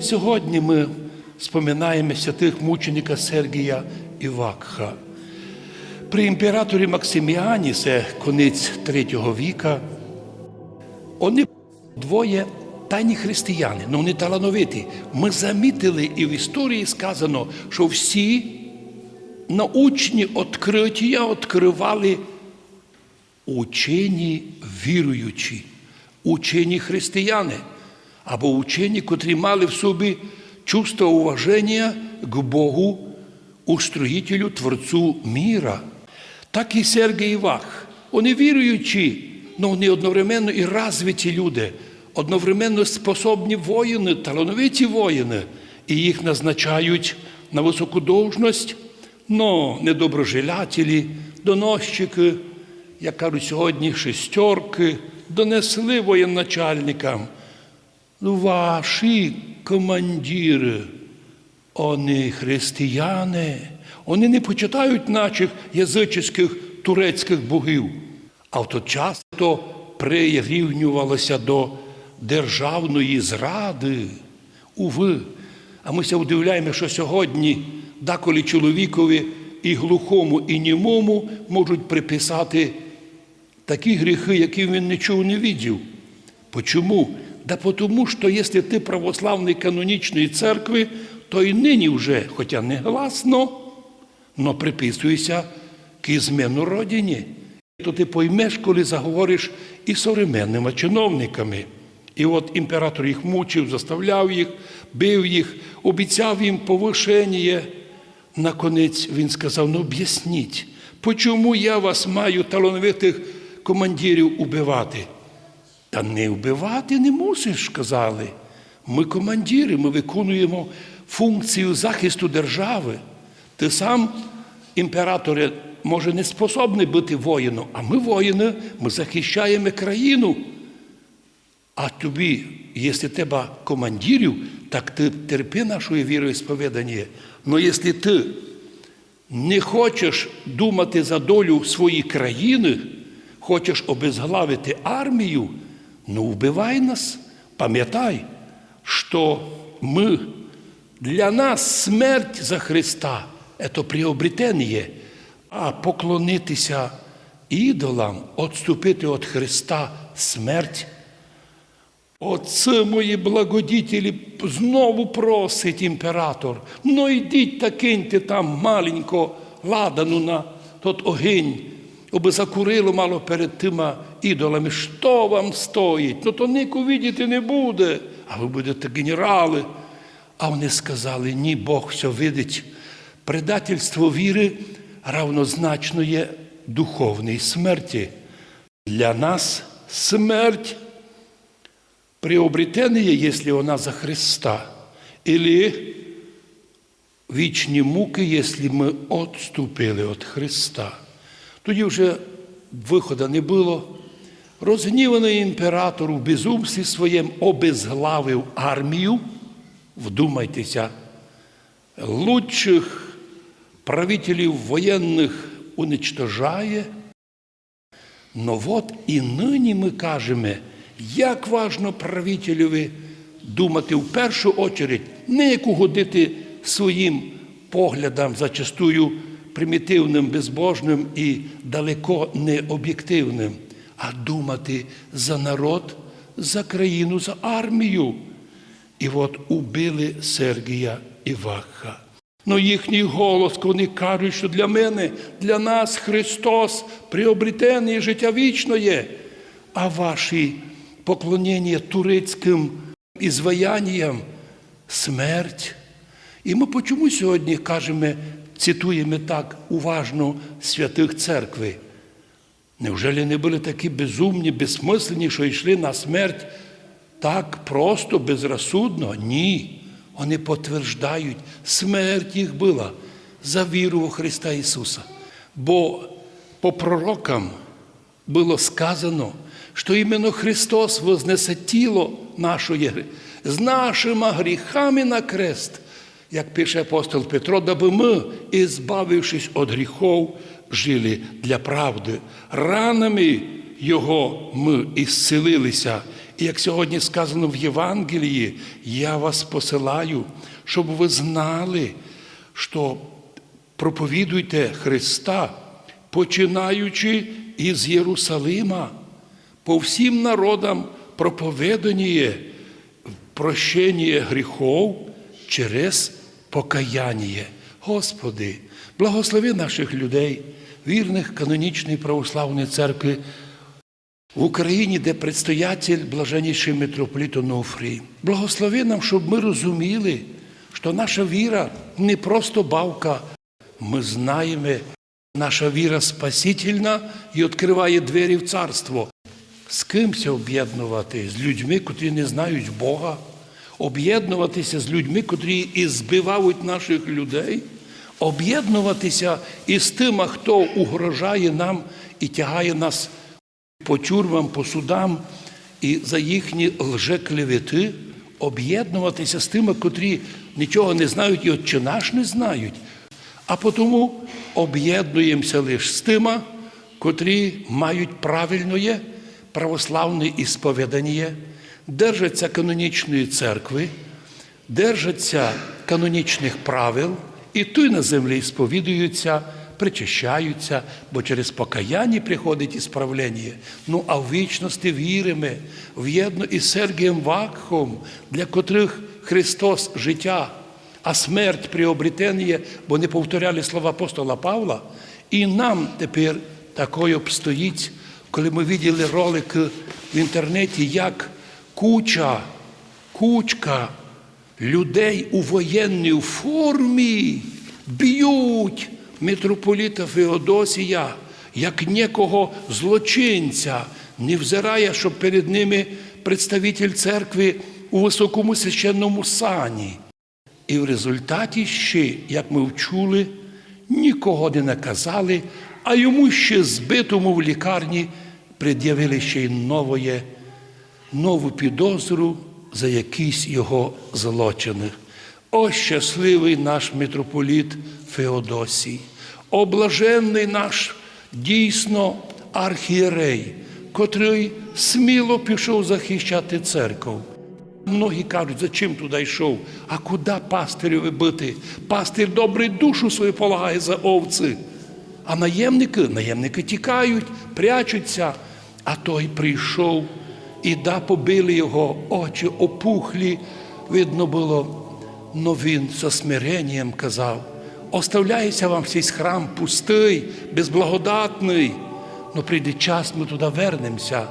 Сьогодні ми споминаємо святих мученика Сергія Івакха. При імператорі Максиміані, це конець третього віка, вони двоє тайні християни, ну вони талановиті. Ми замітили, і в історії сказано, що всі научні відкриття відкривали учені віруючі, учені християни або учені, котрі мали в собі чувство уваження к Богу, устроїтелю Творцю міра. Так і Сергій Івах. Вони віруючі, але вони одновременно і розвиті люди, одновременно способні воїни, талановиті воїни, і їх назначають на високу должність, но недоброжелятелі, доносчики, як кажуть сьогодні, шестерки, донесли воєначальникам. Ну, Ваші командири, вони християни, вони не почитають наших язичних турецьких богів. А в той час то прирівнювалося до державної зради. Уви. А ми удивляємо, що сьогодні деколи чоловікові і глухому, і німому можуть приписати такі гріхи, які він нічого не видів. Почому? Да потому що якщо ти православний канонічної церкви, то і нині вже, хоча не гласно, но приписуєшся к ізмену родині. То ти поймеш, коли заговориш і современними чиновниками. І от імператор їх мучив, заставляв їх, бив їх, обіцяв їм повишення. Наконець він сказав: ну об'ясніть, чому я вас маю талановитих командирів убивати? Та не вбивати не мусиш, сказали. Ми командири, ми виконуємо функцію захисту держави. Ти сам, імператоре, може, не способний бути воїном, а ми воїни, ми захищаємо країну. А тобі, якщо тебе командирів, так ти терпи нашої віроісповідання. Но якщо ти не хочеш думати за долю своєї країни, хочеш обезглавити армію, ну вбивай нас. Пам'ятай, що ми для нас смерть за Христа це приобретення, а поклонитися ідолам, відступити від Христа смерть. Оце мої благодітелі знову просить імператор. Ну йдіть та киньте там маленько ладану на тот огінь, аби закурило мало перед тима ідолами. Що вам стоїть? Ну то ніку видіти не буде, а ви будете генерали. А вони сказали, ні, Бог все видить. Предательство віри равнозначно є духовній смерті. Для нас смерть приобретение, если она за Христа, или вічні муки, якщо ми відступили від Христа. Тоді вже виходу не було. Розгніваний імператор у безумстві своєм обезглавив армію. Вдумайтеся, лучших правителів воєнних уничтожає. Но от і нині ми кажемо, як важно правителеві думати в першу очередь, не як угодити своїм поглядам, зачастую примітивним, безбожним і далеко не об'єктивним, а думати за народ, за країну, за армію. І от убили Сергія Іваха. Ну їхній голос, вони кажуть, що для мене, для нас Христос приобретений життя вічно а ваші поклонення турецьким ізваянням смерть. І ми почому сьогодні кажемо, цитуємо так уважно святих церкви? Невже не були такі безумні, безсмислені, що йшли на смерть так просто, безрозсудно? Ні. Вони підтверджують, смерть їх була за віру у Христа Ісуса. Бо по пророкам було сказано, що іменно Христос вознесе тіло нашої з нашими гріхами на крест, як пише апостол Петро, даби ми, ізбавившись від гріхов, жили для правди. Ранами Його ми ісцелилися, І як сьогодні сказано в Євангелії, я вас посилаю, щоб ви знали, що проповідуйте Христа, починаючи із Єрусалима, по всім народам проповедання прощення гріхов через покаяння. Господи, благослови наших людей, вірних канонічної православної церкви в Україні, де предстоятель блаженніший митрополит Онуфрій. Благослови нам, щоб ми розуміли, що наша віра не просто бавка. Ми знаємо, наша віра спасительна і відкриває двері в царство. З кимся об'єднувати? З людьми, котрі не знають Бога, об'єднуватися з людьми, котрі і збивають наших людей, об'єднуватися із тими, хто угрожає нам і тягає нас по тюрмам, по судам і за їхні лжеклевети, об'єднуватися з тими, котрі нічого не знають і отче наш не знають. А тому об'єднуємося лише з тими, котрі мають правильне православне ісповідання, держаться канонічної церкви, держаться канонічних правил, і тут на землі сповідуються, причащаються, бо через покаяння приходить ісправлення. Ну а в вічності віримо, в'єдно із Сергієм Вакхом, для котрих Христос життя, а смерть приобретення, бо не повторяли слова апостола Павла, і нам тепер такою обстоїть, коли ми виділи ролик в інтернеті, як куча, кучка людей у воєнній формі б'ють митрополіта Феодосія як некого злочинця, не взирає, що перед ними представитель церкви у високому священному сані. І в результаті ще, як ми вчули, нікого не наказали, а йому ще збитому в лікарні пред'явили ще й новоє, нову підозру за якісь його злочини. О, щасливий наш митрополіт Феодосій, облаженний наш дійсно архієрей, котрий сміло пішов захищати церкву. Многі кажуть, за чим туди йшов? А куди пастирю бити? Пастир добре душу свою полагає за овці. А наємники, наємники тікають, прячуться. А той прийшов і да побили його, очі опухлі. Видно було, но він со смиренням казав: оставляється вам цей храм пустий, безблагодатний. Но прийде час, ми туди вернемося.